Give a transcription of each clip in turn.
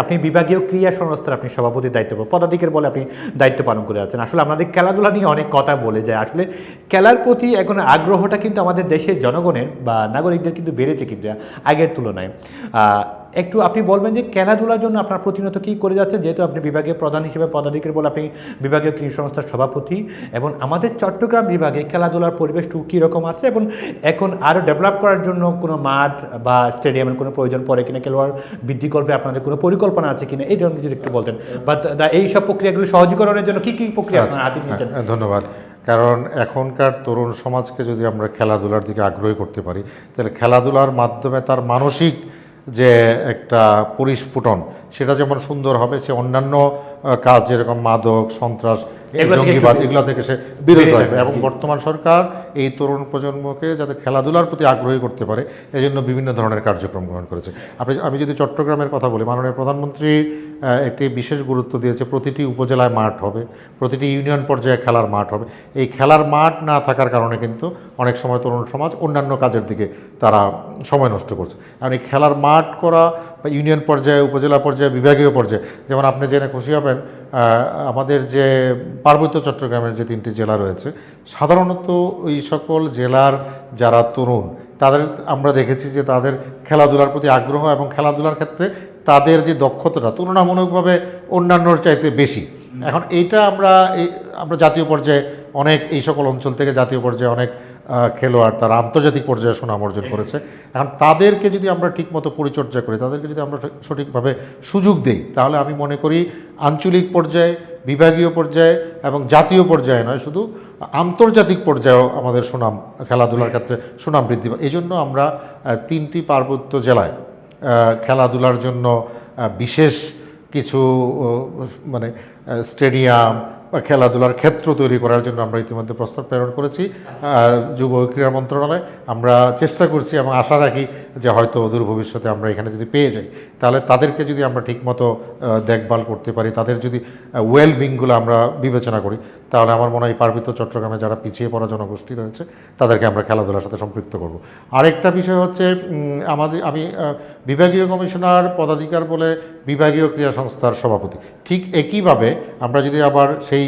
আপনি বিভাগীয় ক্রিয়া সংস্থার আপনি সভাপতির দায়িত্ব পদাধিকের বলে আপনি দায়িত্ব পালন করে আছেন আসলে আমাদের খেলাধুলা নিয়ে অনেক কথা বলে যায়। আসলে খেলার প্রতি এখন আগ্রহটা কিন্তু আমাদের দেশের জনগণের বা নাগরিকদের কিন্তু বেড়েছে কিন্তু আগের তুলনায়। একটু আপনি বলবেন যে খেলাধুলার জন্য আপনার প্রতিনিয়ত কী করে যাচ্ছে? যেহেতু আপনি বিভাগীয় প্রধান হিসেবে পদাধিকার বলে আপনি বিভাগীয় ক্রীড়া সংস্থার সভাপতি এবং আমাদের চট্টগ্রাম বিভাগে খেলাধুলার পরিবেশটু কীরকম আছে এবং এখন আরও ডেভেলপ করার জন্য কোনো মাঠ বা স্টেডিয়ামের কোনো প্রয়োজন পড়ে কিনা? খেলোয়াড় বৃদ্ধি করবে? আপনাদের কোনো পরিকল্পনা আছে কিনা? এই জন্য যদি একটু বলতেন। বা এই সব প্রক্রিয়াগুলো সহজীকরণের জন্য কী কী প্রক্রিয়া আপনারা হাতে নিয়েছেন? হ্যাঁ, ধন্যবাদ। কারণ এখনকার তরুণ সমাজকে যদি আমরা খেলাধুলার দিকে আগ্রহী করতে পারি তাহলে খেলাধুলার মাধ্যমে তার মানসিক যে একটা পরিস্ফুটন সেটা যেমন সুন্দর হবে সে অন্যান্য কাজ যেরকম মাদক সন্ত্রাস এগুলো থেকে সে বিরত থাকবে। এবং বর্তমান সরকার এই তরুণ প্রজন্মকে যাতে খেলাধুলার প্রতি আগ্রহী করতে পারে এই জন্য বিভিন্ন ধরনের কার্যক্রম গ্রহণ করেছে। আপনি আমি যদি চট্টগ্রামের কথা বলি মাননীয় প্রধানমন্ত্রী একটি বিশেষ গুরুত্ব দিয়েছে প্রতিটি উপজেলায় মাঠ হবে প্রতিটি ইউনিয়ন পর্যায়ে খেলার মাঠ হবে। এই খেলার মাঠ না থাকার কারণে কিন্তু অনেক সময় তরুণ সমাজ অন্যান্য কাজের দিকে তারা সময় নষ্ট করছে। কারণ এই খেলার মাঠ করা বা ইউনিয়ন পর্যায়ে উপজেলা পর্যায়ে বিভাগীয় পর্যায়ে যেমন আপনি জেনে খুশি হবেন আমাদের যে পার্বত্য চট্টগ্রামের যে তিনটি জেলা রয়েছে সাধারণত ওই সকল জেলার যারা তরুণ তাদের আমরা দেখেছি যে তাদের খেলাধুলার প্রতি আগ্রহ এবং খেলাধুলার ক্ষেত্রে তাদের যে দক্ষতাটা তুলনামূলকভাবে অন্যান্যর চাইতে বেশি। এখন এইটা আমরা এই আমরা জাতীয় পর্যায়ে অনেক এই সকল অঞ্চল থেকে জাতীয় পর্যায়ে অনেক খেলোয়াড় তারা আন্তর্জাতিক পর্যায়ে সুনাম অর্জন করেছে। এখন তাদেরকে যদি আমরা ঠিকমতো পরিচর্যা করি তাদেরকে যদি আমরা সঠিকভাবে সুযোগ দিই তাহলে আমি মনে করি আঞ্চলিক পর্যায়ে বিভাগীয় পর্যায়ে এবং জাতীয় পর্যায়ে নয় শুধু আন্তর্জাতিক পর্যায়েও আমাদের সুনাম খেলাধুলার ক্ষেত্রে সুনাম বৃদ্ধি পায়। এই জন্য আমরা তিনটি পার্বত্য জেলায় খেলাধুলার জন্য বিশেষ কিছু মানে স্টেডিয়াম খেলাধুলার ক্ষেত্র তৈরি করার জন্য আমরা ইতিমধ্যে প্রস্তাব প্রেরণ করেছি। যুব ক্রীড়া মন্ত্রণালয় আমরা চেষ্টা করছি এবং আশা রাখি যে হয়তো অদূর ভবিষ্যতে আমরা এখানে যদি পেয়ে যাই তাহলে তাদেরকে যদি আমরা ঠিকমতো দেখভাল করতে পারি তাদের যদি ওয়েলবিংগুলো আমরা বিবেচনা করি তাহলে আমার মনে হয় পার্বত্য চট্টগ্রামে যারা পিছিয়ে পড়া জনগোষ্ঠী রয়েছে তাদেরকে আমরা খেলাধুলার সাথে সম্পৃক্ত করব। আরেকটা বিষয় হচ্ছে আমাদের আমি বিভাগীয় কমিশনার পদাধিকার বলে বিভাগীয় ক্রীড়া সংস্থার সভাপতি। ঠিক একইভাবে আমরা যদি আবার সেই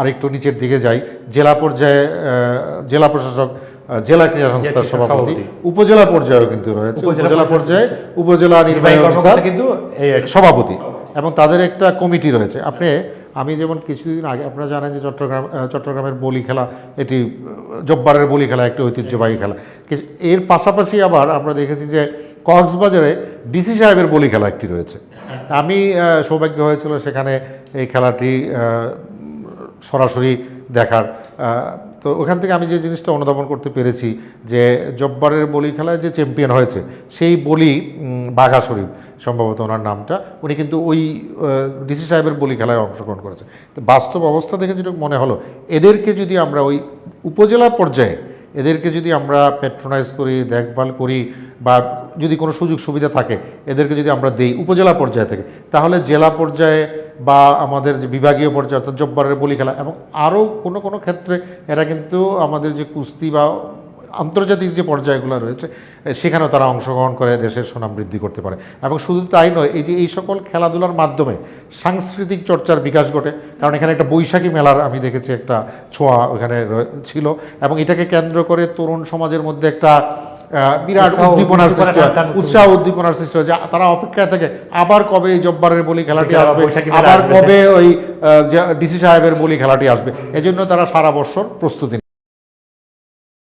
আরেকটু নিচের দিকে যাই জেলা পর্যায়ে জেলা প্রশাসক জেলা ক্রীড়া সংস্থার সভাপতি। উপজেলা পর্যায়েও কিন্তু রয়েছে। উপজেলা পর্যায়ে উপজেলা নির্বাহী কিন্তু। সভাপতি। এবং তাদের একটা কমিটি রয়েছে। আপনি আমি যেমন কিছুদিন আগে, আপনারা জানেন যে চট্টগ্রাম চট্টগ্রামের বলি খেলা, এটি জব্বারের বলি খেলা, একটি ঐতিহ্যবাহী খেলা। এর পাশাপাশি আবার আমরা দেখেছি যে কক্সবাজারে ডিসি সাহেবের বলি খেলা একটি রয়েছে। আমি সৌভাগ্য হয়েছিল সেখানে এই খেলাটি সরাসরি দেখার তো ওখান থেকে আমি যে জিনিসটা অনুধাবন করতে পেরেছি যে জব্বারের বলি খেলায় যে চ্যাম্পিয়ন হয়েছে, সেই বলি বাঘা শরীফ, সম্ভবত ওনার নামটা, উনি কিন্তু ওই ডিসি সাহেবের বলি খেলায় অংশগ্রহণ করেছে। তো বাস্তব অবস্থা দেখে যেটা মনে হলো, এদেরকে যদি আমরা ওই উপজেলা পর্যায়ে, এদেরকে যদি আমরা প্যাট্রোনাইজ করি, দেখভাল করি, বা যদি কোনো সুযোগ সুবিধা থাকে, এদেরকে যদি আমরা দেই উপজেলা পর্যায়ে থেকে, তাহলে জেলা পর্যায়ে বা আমাদের যে বিভাগীয় পর্যায়ে অর্থাৎ জব্বারের বলি খেলা এবং আরও কোনো কোনো ক্ষেত্রে এরা কিন্তু আমাদের যে কুস্তি বা আন্তর্জাতিক যে পর্যায়গুলো রয়েছে সেখানেও তারা অংশগ্রহণ করে দেশের সুনাম বৃদ্ধি করতে পারে। এবং শুধু তাই নয়, এই যে এই সকল খেলাধুলার মাধ্যমে সাংস্কৃতিক চর্চার বিকাশ ঘটে, কারণ এখানে একটা বৈশাখী মেলার আমি দেখেছি একটা ছোঁয়া ওখানে ছিল এবং এটাকে কেন্দ্র করে তরুণ সমাজের মধ্যে একটা বিরাট উদ্দীপনার সৃষ্টি হয়। উৎসাহ উদ্দীপনার সৃষ্টি হয়। যে তারা অপেক্ষায় থাকে আবার কবে এই জব্বারের বলি খেলাটি আসবে? আবার কবে ওই ডিসি সাহেবের বলি খেলাটি আসবে? এজন্য তারা সারা বছর প্রস্তুতি